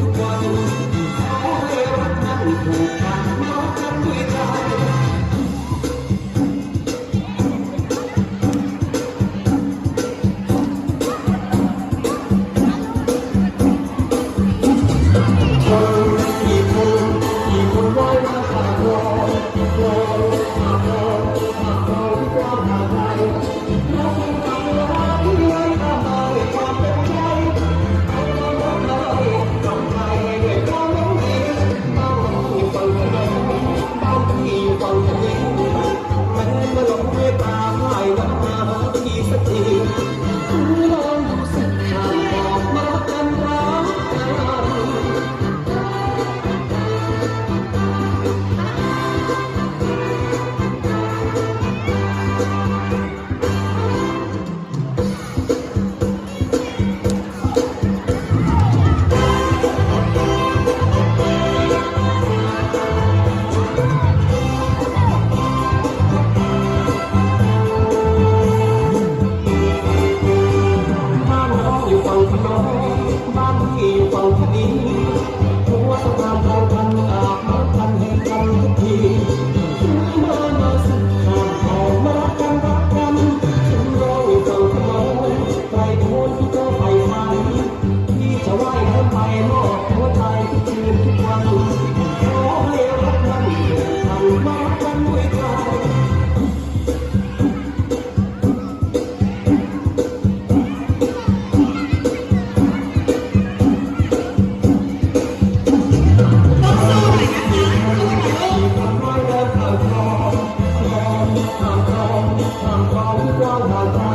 ทุกวันขอให้รักนั้น Oh, Wow, wow, wow.